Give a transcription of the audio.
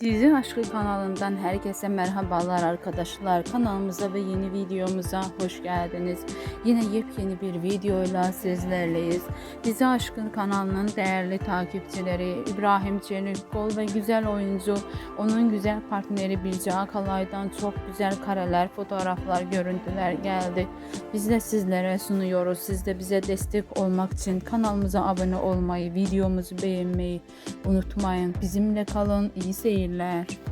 Dizi Aşkı kanalından herkese merhabalar arkadaşlar. Kanalımıza ve yeni videomuza hoş geldiniz. Yine yepyeni bir videoyla sizlerleyiz. Dizi Aşkı kanalının değerli takipçileri İbrahim Çelikkol ve güzel oyuncu onun güzel partneri Bilge Akalay'dan çok güzel kareler, fotoğraflar, görüntüler geldi. Biz de sizlere sunuyoruz. Siz de bize destek olmak için kanalımıza abone olmayı, videomuzu beğenmeyi unutmayın. Bizimle kalın. İyi seyirler. teşekkürler.